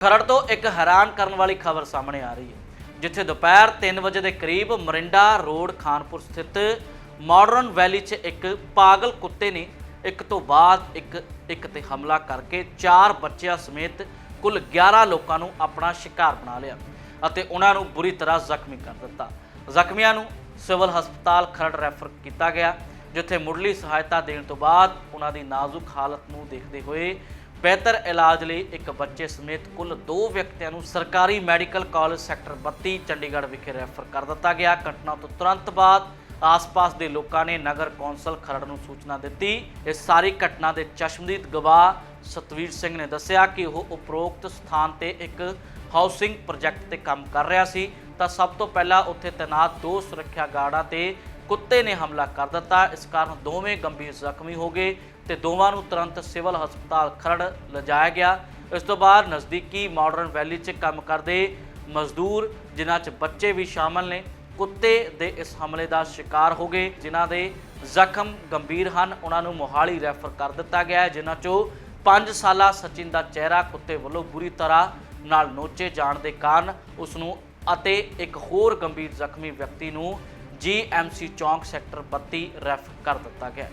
ਖਰੜ ਤੋਂ ਇੱਕ ਹੈਰਾਨ ਕਰਨ ਵਾਲੀ ਖਬਰ ਸਾਹਮਣੇ ਆ ਰਹੀ ਹੈ, ਜਿੱਥੇ ਦੁਪਹਿਰ 3 ਵਜੇ ਦੇ ਕਰੀਬ ਮਰਿੰਡਾ ਰੋਡ ਖਾਨਪੁਰ ਸਥਿਤ ਮਾਡਰਨ ਵੈਲੀ 'ਚ ਇੱਕ ਪਾਗਲ ਕੁੱਤੇ ਨੇ ਇੱਕ ਤੋਂ ਬਾਅਦ ਇੱਕ ਇੱਕ ਤੇ ਹਮਲਾ ਕਰਕੇ ਚਾਰ ਬੱਚਿਆਂ ਸਮੇਤ ਕੁੱਲ 11 ਲੋਕਾਂ ਨੂੰ ਆਪਣਾ ਸ਼ਿਕਾਰ ਬਣਾ ਲਿਆ ਅਤੇ ਉਹਨਾਂ ਨੂੰ ਬੁਰੀ ਤਰ੍ਹਾਂ ਜ਼ਖਮੀ ਕਰ ਦਿੱਤਾ। ਜ਼ਖਮੀਆਂ ਨੂੰ ਸਿਵਲ ਹਸਪਤਾਲ ਖਰੜ ਰੈਫਰ ਕੀਤਾ ਗਿਆ, ਜਿੱਥੇ ਮੁੱਢਲੀ ਸਹਾਇਤਾ ਦੇਣ ਤੋਂ ਬਾਅਦ ਉਹਨਾਂ ਦੀ ਨਾਜ਼ੁਕ ਹਾਲਤ ਨੂੰ ਦੇਖਦੇ ਹੋਏ ਬਿਹਤਰ ਇਲਾਜ ਲਈ ਇੱਕ ਬੱਚੇ ਸਮੇਤ ਕੁੱਲ 2 ਵਿਅਕਤੀਆਂ ਨੂੰ ਸਰਕਾਰੀ ਮੈਡੀਕਲ ਕਾਲਜ ਸੈਕਟਰ 32 ਚੰਡੀਗੜ੍ਹ ਵਿਖੇ ਰੈਫਰ ਕਰ ਦਿੱਤਾ ਗਿਆ। ਘਟਨਾ ਤੋਂ ਤੁਰੰਤ ਬਾਅਦ ਆਸ-ਪਾਸ ਦੇ ਲੋਕਾਂ ਨੇ ਨਗਰ ਕੌਂਸਲ ਖਰੜ ਨੂੰ ਸੂਚਨਾ ਦਿੱਤੀ। ਇਸ ਸਾਰੀ ਘਟਨਾ ਦੇ ਚਸ਼ਮਦੀਦ ਗਵਾਹ ਸਤਵੀਰ ਸਿੰਘ ਨੇ ਦੱਸਿਆ ਕਿ ਉਹ ਉਪਰੋਕਤ ਸਥਾਨ ਤੇ ਇੱਕ ਹਾਊਸਿੰਗ ਪ੍ਰੋਜੈਕਟ ਤੇ ਕੰਮ ਕਰ ਰਿਹਾ ਸੀ। ਤਾਂ ਸਭ ਤੋਂ ਪਹਿਲਾਂ ਉੱਥੇ ਤੈਨਾਤ ਦੋ ਸੁਰੱਖਿਆ ਗਾਰਡਾਂ ਤੇ ਕੁੱਤੇ ਨੇ ਹਮਲਾ ਕਰ ਦਿੱਤਾ। ਇਸ ਕਾਰਨ ਦੋਵੇਂ ਗੰਭੀਰ ਜ਼ਖਮੀ ਹੋ ਗਏ ਤੇ ਦੋਵਾਂ ਨੂੰ ਤੁਰੰਤ ਸਿਵਲ ਹਸਪਤਾਲ ਖਰੜ ਲਿਜਾਇਆ ਗਿਆ। ਇਸ ਤੋਂ ਬਾਅਦ ਨਜ਼ਦੀਕੀ ਮਾਡਰਨ ਵੈਲੀ 'ਚ ਕੰਮ ਕਰਦੇ ਮਜ਼ਦੂਰ, ਜਿਨ੍ਹਾਂ 'ਚ ਬੱਚੇ ਵੀ ਸ਼ਾਮਲ ਨੇ, ਕੁੱਤੇ ਦੇ ਇਸ ਹਮਲੇ ਦਾ ਸ਼ਿਕਾਰ ਹੋ ਗਏ, ਜਿਨ੍ਹਾਂ ਦੇ ਜ਼ਖਮ ਗੰਭੀਰ ਹਨ। ਉਹਨਾਂ ਨੂੰ ਮੋਹਾਲੀ ਰੈਫਰ ਕਰ ਦਿੱਤਾ ਗਿਆ ਹੈ, ਜਿਨ੍ਹਾਂ 'ਚੋਂ 5 ਸਾਲਾ ਸਚਿਨ ਦਾ ਚਿਹਰਾ ਕੁੱਤੇ ਵੱਲੋਂ ਬੁਰੀ ਤਰ੍ਹਾਂ ਨਾਲ ਨੋਚੇ ਜਾਣ ਦੇ ਕਾਰਨ ਉਸ ਨੂੰ ਅਤੇ ਇੱਕ ਹੋਰ ਗੰਭੀਰ ਜ਼ਖਮੀ ਵਿਅਕਤੀ ਨੂੰ ਜੀਐਮਸੀ ਚੌਂਕ ਸੈਕਟਰ 32 ਰੈਫਰ ਕਰ ਦਿੱਤਾ ਗਿਆ